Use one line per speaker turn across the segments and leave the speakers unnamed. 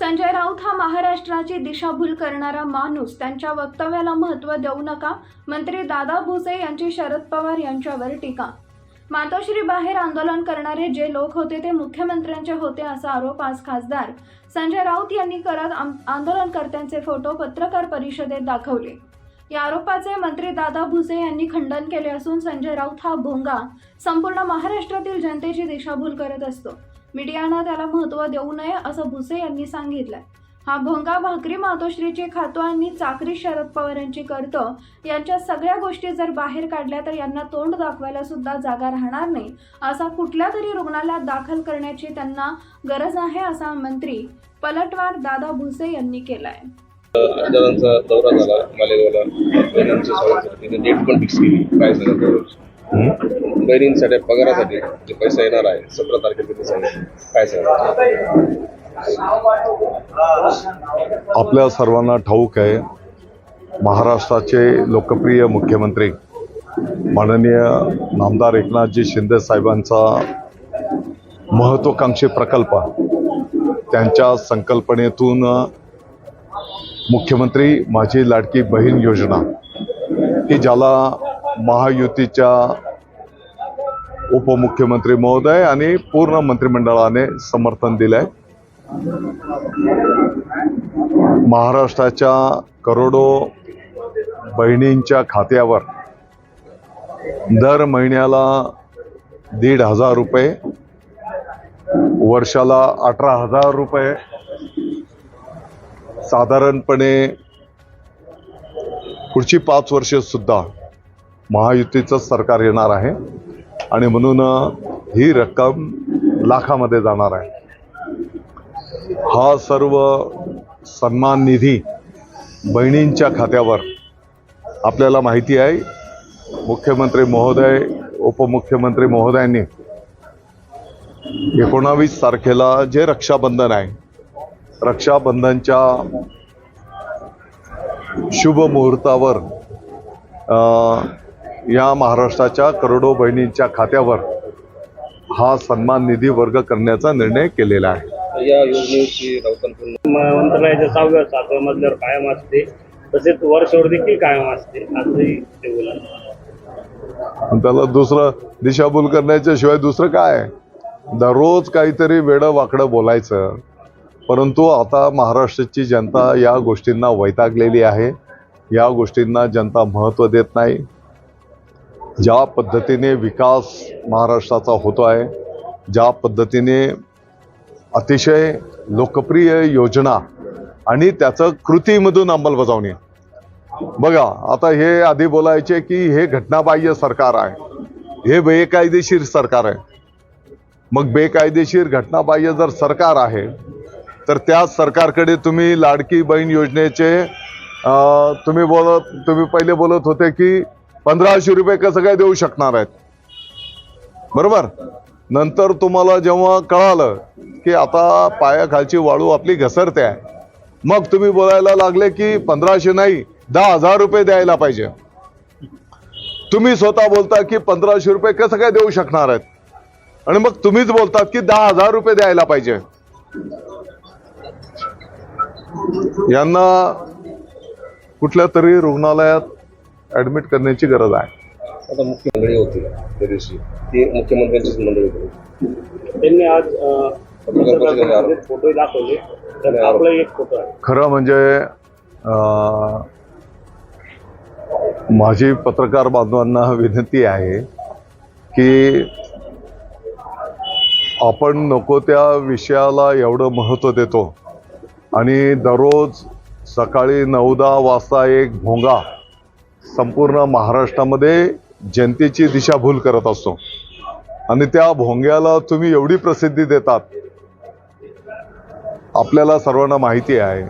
संजय राऊत हा महाराष्ट्राची दिशाभूल करणारा माणूस. त्यांच्या वक्तव्याला महत्त्व देऊ नका. मंत्री दादा भुसे यांची शरद पवार यांच्यावर टीका. मातोश्री बाहेर आंदोलन करणारे जे लोक होते ते मुख्यमंत्र्यांचे होते असा आरोप आज खासदार संजय राऊत यांनी करत आम- आंदोलनकर्त्यांचे फोटो पत्रकार परिषदेत दाखवले. या आरोपाचे मंत्री दादा भुसे यांनी खंडन केले असून संजय राऊत हा भोंगा संपूर्ण महाराष्ट्रातील जनतेची दिशाभूल करत असतो. मीडियानं त्याला महत्त्व देऊ नये असं भुसे यांनी सांगितलंय. हा भंगा भाकरी मातोश्रीची खातो आणि चाकरी शरद पवार यांची करतो यांच्या सगळ्या गोष्टी जर बाहेर काढल्या तर यांना तोंड दाखवायला सुद्धा जागा राहणार नाही असा कुठल्या तरी रुग्णालयात दाखल करण्याची त्यांना गरज आहे असा मंत्री पलटवार दादा भुसे यांनी केलाय.
दौरा झाला मालेगावला डेट पण फिक्स केली. काय बहिणींसाठी पगारासाठी जे पैसा येणार आहे सतरा तारखेला काय सांगा
आपल्या सर्वांना ठाऊक आहे महाराष्ट्राचे लोकप्रिय मुख्यमंत्री माननीय नामदार एकनाथजी शिंदे साहेबांचा महत्त्वाकांक्षी प्रकल्प त्यांच्या संकल्पनेतून मुख्यमंत्री माझी लाडकी बहीण योजना की ज्याला महायुतीच्या उपमुख्यमंत्री महोदय आणि पूर्ण मंत्रिमंडळाने समर्थन दिलं आहे महाराष्ट्राच्या करोडो बहिणींच्या खात्यावर दर महिन्याला दीड हजार रुपये वर्षाला अठरा हजार रुपये साधारणपणे पुढची पाच वर्षे सुद्धा महायुतीचं सरकार येणार आहे आणि म्हणून ही रक्कम लाखामध्ये जाणार आहे. हा सर्व सन्मान निधी बहिणींच्या खात्यावर आपल्याला माहिती आहे. मुख्यमंत्री महोदय उपमुख्यमंत्री महोदयांनी एकोणावीस तारखेला जे रक्षाबंधन आहे रक्षाबंधनच्या शुभ मुहूर्तावर या महाराष्ट्राच्या करोडो बहिणींच्या खात्यावर हा सन्मान निधी वर्ग करण्याचा निर्णय केलेला आहे.
या योजनेची
मंत्रालयाच्या सहाव्या सातव्या मजल्यावर कायम असते. तसेच वर्षावर देखील कायम असते. असंही ते बोला
त्याला दुसरं दिशाभूल करण्याच्या शिवाय दुसरं काय? दररोज काहीतरी वेडं वाकडं बोलायचं. परंतु आता महाराष्ट्राची जनता या गोष्टींना वैतागलेली आहे. या गोष्टींना जनता महत्त्व देत नाही. ज्या पद्धतीने विकास महाराष्ट्राचा होतो आहे ज्या पद्धतीने अतिशय लोकप्रिय योजना आणि त्याचं कृतीमधून अंमलबजावणी. बघा आता हे आधी बोलायचे की हे घटनाबाह्य सरकार आहे हे बेकायदेशीर सरकार आहे. मग बेकायदेशीर घटनाबाह्य जर सरकार आहे तर त्या सरकारकडे तुम्ही लाडकी बहीण योजनेचे तुम्ही बोलत तुम्ही पहिले बोलत होते की पंधराशे रुपये कसं काय देऊ शकणार आहेत? बरोबर? नंतर तुम्हाला जेव्हा कळालं की आता पायाखालची वाळू आपली घसरते आहे मग तुम्ही बोलायला लागले की पंधराशे नाही दहा हजार रुपये द्यायला पाहिजे. तुम्ही स्वतः बोलता की पंधराशे रुपये कसं काय देऊ शकणार आहेत? आणि मग तुम्हीच बोलतात की दहा हजार रुपये द्यायला पाहिजे. यांना कुठल्या तरी रुग्णालयात ऍडमिट करण्याची गरज आहे.
आता मुख्य मंडळी होती त्या दिवशी. ती मुख्यमंत्र्यांचीच मंडळी होती.
त्यांनी आज फोटो दाखवले. तर आपला एक फोटो आहे.
खरं म्हणजे माझी पत्रकार बांधवांना विनंती आहे की आपण नको त्या विषयाला एवढं महत्त्व देतो. आणि दररोज सकाळी नऊ दहा वाजता एक भोंगा संपूर्ण महाराष्ट्रामध्ये जनतेची दिशाभूल करत असतो. आणि त्या भोंग्याला तुम्ही एवढी प्रसिद्धी देतात. आपल्याला सर्वांना माहिती आहे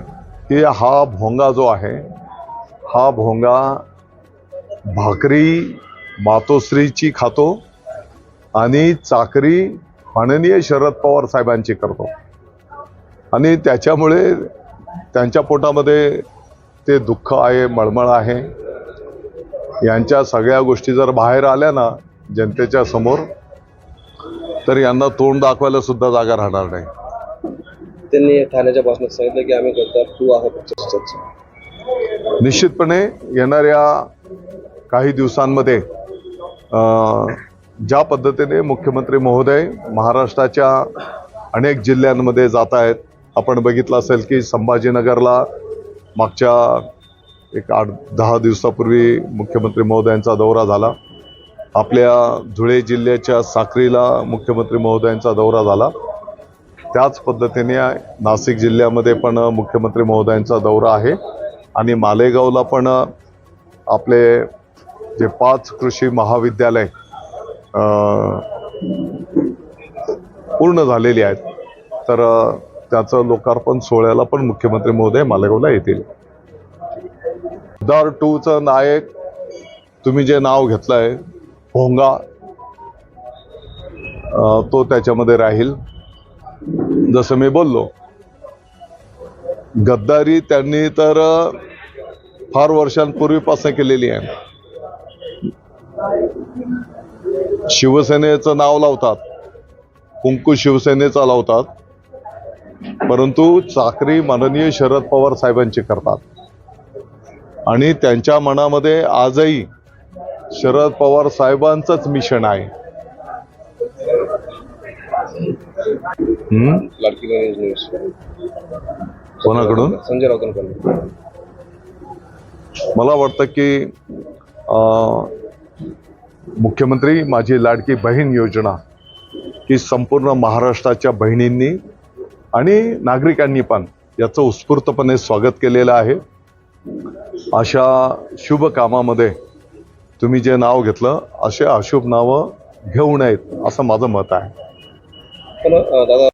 की हा भोंगा जो आहे हा भोंगा भाकरी मातोश्रीची खातो आणि चाकरी माननीय शरद पवार साहेबांची करतो. आणि त्याच्यामुळे त्यांच्या पोटामध्ये ते दुःख आहे मळमळ आहे. यांच्या सगळ्या गोष्टी जर बाहेर आल्या ना जनतेच्या समोर तर यांना तोंड दाखवायला सुद्धा जागा राहणार नाही.
त्यांनी ठाण्याच्या भाषणात सांगितलं की आम्ही गद्दार टू आहोत
निश्चितपणे येणाऱ्या काही दिवसांमध्ये ज्या पद्धतीने मुख्यमंत्री महोदय महाराष्ट्राच्या अनेक जिल्ह्यांमध्ये जात आहेत आपण बघितलं असेल की संभाजीनगरला मागच्या एक आठ दहा दिवसापूर्वी मुख्यमंत्री महोदयांचा दौरा झाला. आपल्या धुळे जिल्ह्याच्या साक्रीला मुख्यमंत्री महोदयांचा दौरा झाला. त्याच पद्धतीने नाशिक जिल्ह्यामध्ये पण मुख्यमंत्री महोदयांचा दौरा आहे. आणि मालेगावला पण आपले जे पाच कृषी महाविद्यालय पूर्ण झालेली आहेत. तर त्याचं लोकार्पण सोहळ्याला पण मुख्यमंत्री महोदय मालेगावला येतील. दर टूचं नायक तुम्ही जे नाव घेतलंय भोंगा तो त्याच्यामध्ये राहील. जसं मी बोललो गद्दारी त्यांनी तर फार वर्षांपूर्वीपासून केलेली आहे. शिवसेनेचं नाव लावतात कुंकू शिवसेनेचा लावतात परंतु चाकरी माननीय शरद पवार साहेबांची करतात. आणि त्यांच्या मनामध्ये आजही शरद पवार साहेबांचंच मिशन आहे. कोणाकडून?
संजय राऊतांकडून.
मला वाटतं की मुख्यमंत्री माझी लाडकी बहीण योजना ही संपूर्ण महाराष्ट्राच्या बहिणींनी आणि नागरिकांनी पण याचं उत्स्फूर्तपणे स्वागत केलेलं आहे. अशा शुभ कामामध्ये तुम्ही जे नाव घेतलं असे अशुभ नावं घेऊ नयेत असं माझं मत आहे.
दादा.